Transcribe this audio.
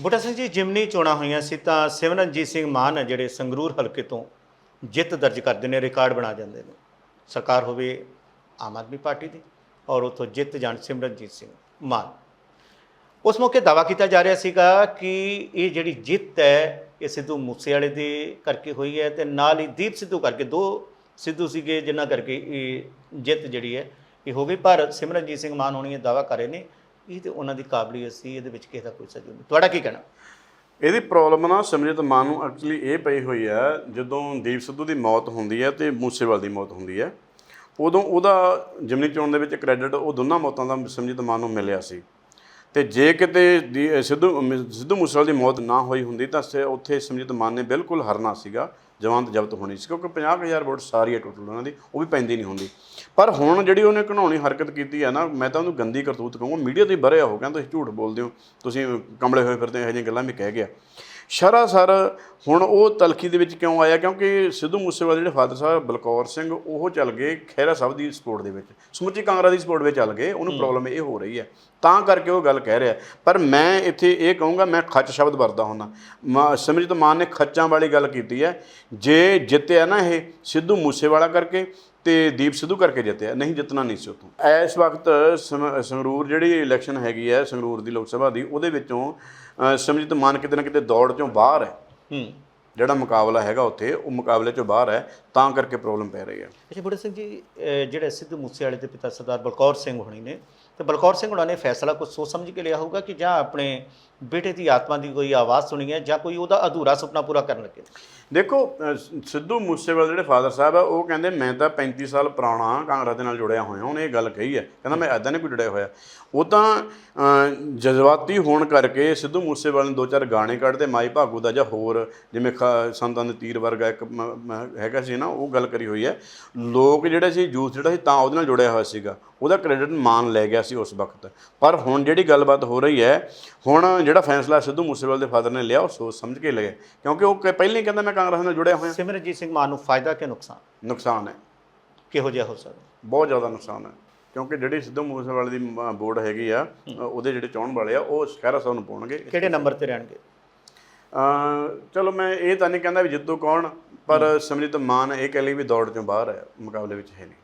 ਬੁੱਟਾ ਸਿੰਘ ਜੀ ਜਿਮਨੀ ਚੋਣਾਂ ਹੋਈਆਂ ਸੀ ਤਾਂ ਸਿਮਰਨਜੀਤ ਸਿੰਘ ਮਾਨ ਹੈ ਜਿਹੜੇ ਸੰਗਰੂਰ ਹਲਕੇ ਤੋਂ ਜਿੱਤ ਦਰਜ ਕਰਦੇ ਨੇ, ਰਿਕਾਰਡ ਬਣਾ ਜਾਂਦੇ ਨੇ। ਸਰਕਾਰ ਹੋਵੇ ਆਮ ਆਦਮੀ ਪਾਰਟੀ ਦੀ ਔਰ ਉਥੋਂ ਜਿੱਤ ਜਾਣ ਸਿਮਰਨਜੀਤ ਸਿੰਘ ਮਾਨ। ਉਸ ਮੌਕੇ ਦਾਵਾ ਕੀਤਾ ਜਾ ਰਿਹਾ ਸੀਗਾ ਕਿ ਇਹ ਜਿਹੜੀ ਜਿੱਤ ਹੈ, ਇਹ ਸਿੱਧੂ ਮੂਸੇਵਾਲੇ ਦੇ ਕਰਕੇ ਹੋਈ ਹੈ ਤੇ ਨਾਲ ਹੀ ਦੀਪ ਸਿੱਧੂ ਕਰਕੇ, ਦੋ ਸਿੱਧੂ ਸੀਗੇ ਜਿਨ੍ਹਾਂ ਕਰਕੇ ਇਹ ਜਿੱਤ ਜਿਹੜੀ ਹੈ, ਇਹ ਹੋ ਗਈ। ਪਰ ਸਿਮਰਨਜੀਤ ਸਿੰਘ ਮਾਨ ਹੋਣੀ ਇਹ ਦਾਵਾ ਕਰ ਰਹੇ ਨੇ ਇਹ ਤੇ ਉਹਨਾਂ ਦੀ ਕਾਬਲੀਅਤ ਸੀ, ਇਹਦੇ ਵਿੱਚ ਕਿਸੇ ਦਾ ਕੋਈ ਸਜੂ ਨਹੀਂ। ਤੁਹਾਡਾ ਕੀ ਕਹਿਣਾ? ਇਹਦੀ ਪ੍ਰੋਬਲਮ ਨਾ ਸਿਮਰਜੀਤ ਮਾਨ ਨੂੰ ਐਕਚੁਅਲੀ ਇਹ ਪਈ ਹੋਈ ਹੈ, ਜਦੋਂ ਦੀਪ ਸਿੱਧੂ ਦੀ ਮੌਤ ਹੁੰਦੀ ਹੈ ਤੇ ਮੂਸੇਵਾਲ ਦੀ ਮੌਤ ਹੁੰਦੀ ਹੈ, ਉਦੋਂ ਉਹਦਾ ਜਿਮਨੀ ਚੋਣ ਦੇ ਵਿੱਚ ਕ੍ਰੈਡਿਟ ਉਹ ਦੋਨਾਂ ਮੌਤਾਂ ਦਾ ਸਿਮਰਜੀਤ ਮਾਨ ਨੂੰ ਮਿਲਿਆ ਸੀ। ਤੇ ਜੇ ਕਿਤੇ ਦੀ- ਸਿੱਧੂ ਸਿੱਧੂ ਮੂਸੇਵਾਲ ਦੀ ਮੌਤ ਨਾ ਹੋਈ ਹੁੰਦੀ ਤਾਂ ਸੇ- ਉੱਥੇ ਸਿਮਰਜੀਤ ਮਾਨ ਨੇ ਬਿਲਕੁਲ ਹਰਨਾ ਸੀਗਾ। ਜ਼ਮਾਨਤ ਜ਼ਬਤ ਹੋਣੀ ਸੀ ਕਿਉਂਕਿ 50000 ਵੋਟ ਸਾਰੀ ਹੈ ਟੋਟਲ ਉਹਨਾਂ ਦੀ ਉਹ ਵੀ ਪੈਂਦੀ ਨਹੀਂ ਹੁੰਦੀ। ਪਰ ਹੁਣ ਜਿਹੜੀ ਉਹਨੇ ਘਣਾਉਣੀ ਹਰਕਤ ਕੀਤੀ ਹੈ ਨਾ ਮੈਂ ਤਾਂ ਉਹਨੂੰ ਗੰਦੀ ਕਰਤੂਤ ਕਹੂੰਗਾ ਮੀਡੀਆ ਤੇ ਭਰਿਆ ਹੋ ਕਹਿੰਦਾ ਤੁਸੀਂ ਝੂਠ ਬੋਲਦੇ ਹੋ ਤੁਸੀਂ ਕਮਲੇ ਹੋਏ ਫਿਰਦੇ ਹੋ ਇਹੋ ਜਿਹੀਆਂ ਗੱਲਾਂ ਵੀ ਕਹਿ ਗਿਆ। ਸਰਾਸਰ ਹੁਣ ਉਹ ਤਲਖੀ ਦੇ ਵਿੱਚ ਕਿਉਂ ਆਇਆ? ਕਿਉਂਕਿ ਸਿੱਧੂ ਮੂਸੇਵਾਲੇ ਜਿਹੜੇ ਫਾਦਰ ਸਾਹਿਬ ਬਲਕੌਰ ਸਿੰਘ ਉਹ ਚੱਲ ਗਏ ਖਹਿਰਾ ਸਾਹਿਬ ਦੀ ਸਪੋਰਟ ਦੇ ਵਿੱਚ ਸਮੁੱਚੀ ਕਾਂਗਰਸ ਦੀ ਸਪੋਰਟ ਵਿੱਚ ਚੱਲ ਗਏ ਉਹਨੂੰ ਪ੍ਰੋਬਲਮ ਇਹ ਹੋ ਰਹੀ ਹੈ। ਤਾਂ ਕਰਕੇ ਉਹ ਗੱਲ ਕਹਿ ਰਿਹਾ। ਪਰ ਮੈਂ ਇੱਥੇ ਇਹ ਕਹੂੰਗਾ ਮੈਂ ਖੱਚ ਸ਼ਬਦ ਵਰਦਾ ਹੁੰਦਾ। ਸਿਮਰਜੀਤ ਮਾਨ ਨੇ ਖੱਚਾਂ ਵਾਲੀ ਗੱਲ ਕੀਤੀ ਹੈ ਜੇ ਜਿੱਤਿਆ ਨਾ ਇਹ ਸਿੱਧੂ ਮੂਸੇਵਾਲਾ ਕਰਕੇ ਤੇ ਦੀਪ ਸਿੱਧੂ ਕਰਕੇ ਜਿੱਤਿਆ ਨਹੀਂ ਜਿੱਤਣਾ ਨਹੀਂ ਸੀ ਉਤੋਂ ਇਸ ਵਕਤ ਸੰਗਰੂਰ ਜਿਹੜੀ ਇਲੈਕਸ਼ਨ ਹੈਗੀ ਹੈ ਸੰਗਰੂਰ ਦੀ ਲੋਕ ਸਭਾ ਦੀ ਉਹਦੇ ਵਿੱਚੋਂ ਅ, ਸਿਮਰਜੀਤ ਮਾਨ ਕਿਤੇ ਨਾ ਕਿਤੇ ਦੌੜ ਚੋਂ ਬਾਹਰ ਹੈ। ਹੂੰ। ਜਿਹੜਾ ਮੁਕਾਬਲਾ ਹੈਗਾ ਉੱਥੇ ਉਹ ਮੁਕਾਬਲੇ ਚੋਂ ਬਾਹਰ ਹੈ ਤਾਂ ਕਰਕੇ ਪ੍ਰੋਬਲਮ ਪੈ ਰਹੀ ਹੈ। ਅੱਛਾ ਬੁੱਢਾ ਸਿੰਘ ਜੀ ਜਿਹੜੇ ਸਿੱਧੂ ਮੂਸੇਵਾਲੇ ਦੇ ਪਿਤਾ ਸਰਦਾਰ ਬਲਕੌਰ ਸਿੰਘ ਹੋਣੀ ਨੇ ਤੇ ਬਲਕੌਰ ਸਿੰਘ ਉਹਨਾਂ ਨੇ ਫੈਸਲਾ ਕੁਝ ਸੋਚ ਸਮਝ ਕੇ ਲਿਆ ਹੋਊਗਾ ਕਿ ਜਾਂ ਆਪਣੇ ਬੇਟੇ ਦੀ ਆਤਮਾ ਦੀ ਕੋਈ ਆਵਾਜ਼ ਸੁਣੀ ਹੈ ਜਾਂ ਕੋਈ ਉਹਦਾ ਅਧੂਰਾ ਸੁਪਨਾ ਪੂਰਾ ਕਰਨ ਲੱਗੇ। ਦੇਖੋ ਸਿੱਧੂ ਮੂਸੇਵਾਲੇ ਜਿਹੜੇ ਫਾਦਰ ਸਾਹਿਬ ਆ, ਉਹ ਕਹਿੰਦੇ, ਮੈਂ ਤਾਂ 35 ਸਾਲ ਪੁਰਾਣਾ ਕਾਂਗਰਸ ਦੇ ਨਾਲ ਜੁੜਿਆ ਹੋਇਆ, ਉਹਨੇ ਇਹ ਗੱਲ ਕਹੀ ਹੈ। ਕਹਿੰਦਾ, ਮੈਂ ਐਦਾਂ ਨਹੀਂ ਕੋਈ ਜੁੜਿਆ ਹੋਇਆ। ਉਹ ਤਾਂ ਜਜ਼ਬਾਤੀ ਹੋਣ ਕਰਕੇ ਸਿੱਧੂ ਮੂਸੇਵਾਲੇ ਨੇ ਦੋ ਚਾਰ ਗਾਣੇ ਕੱਢਦੇ, ਮਾਈ ਭਾਗੂ ਦਾ ਜਾਂ ਹੋਰ, ਜਿਵੇਂ ਖ- ਸੰਤਾਂ ਦੇ ਤੀਰ ਵਰਗਾ ਇੱਕ ਹੈਗਾ ਸੀ ਨਾ, ਉਹ ਗੱਲ ਕਰੀ ਹੋਈ ਹੈ। ਲੋਕ ਜਿਹੜੇ ਸੀ ਯੂਥ ਜਿਹੜਾ ਸੀ, ਤਾਂ ਉਹਦੇ ਨਾਲ ਜੁੜਿਆ ਹੋਇਆ ਸੀਗਾ। ਉਹਦਾ ਕ੍ਰੈਡਿਟ ਮਾਨ ਲੈ ਗਿਆ ਸੀ ਉਸ ਵਕਤ। ਪਰ ਹੁਣ ਜਿਹੜੀ ਗੱਲਬਾਤ ਹੋ ਰਹੀ ਹੈ ਹੁਣ ਜਿਹੜਾ ਫੈਸਲਾ ਸਿੱਧੂ ਮੂਸੇਵਾਲੇ ਦੇ ਫਾਦਰ ਨੇ ਲਿਆ ਉਹ ਸੋਚ ਸਮਝ ਕੇ ਲਿਆ ਕਿਉਂਕਿ ਉਹ ਪਹਿਲਾਂ ਹੀ ਕਹਿੰਦਾ ਮੈਂ ਕਾਂਗਰਸ ਨਾਲ ਜੁੜਿਆ ਹੋਇਆ। ਸਿਮਰਨਜੀਤ ਸਿੰਘ ਮਾਨ ਨੂੰ ਫਾਇਦਾ ਕਿ ਨੁਕਸਾਨ? ਨੁਕਸਾਨ ਹੈ। ਕਿਹੋ ਜਿਹਾ ਹੋ ਸਕਦਾ? ਬਹੁਤ ਜ਼ਿਆਦਾ ਨੁਕਸਾਨ ਹੈ। ਕਿਉਂਕਿ ਜਿਹੜੀ ਸਿੱਧੂ ਮੂਸੇਵਾਲੇ ਦੀ ਵੋਟ ਹੈਗੀ ਆ ਉਹਦੇ ਜਿਹੜੇ ਚਾਹਣ ਵਾਲੇ ਆ ਉਹ ਖਹਿਰਾ ਸਾਹਿਬ ਨੂੰ ਪਾਉਣਗੇ। ਕਿਹੜੇ ਨੰਬਰ ਤੇ ਰਹਿਣਗੇ? ਅ, ਚਲੋ ਮੈਂ ਇਹ ਤਾਂ ਨਹੀਂ ਕਹਿੰਦਾ ਵੀ ਜਿੱਤੂ ਕੌਣ ਪਰ ਸਮਰਿਤ ਮਾਨ ਇਹ ਕਹਿ ਲਈ ਵੀ ਦੌੜ ਚੋਂ ਬਾਹਰ ਹੈ ਮੁਕਾਬਲੇ ਵਿੱਚ ਹੈ ਨਹੀਂ।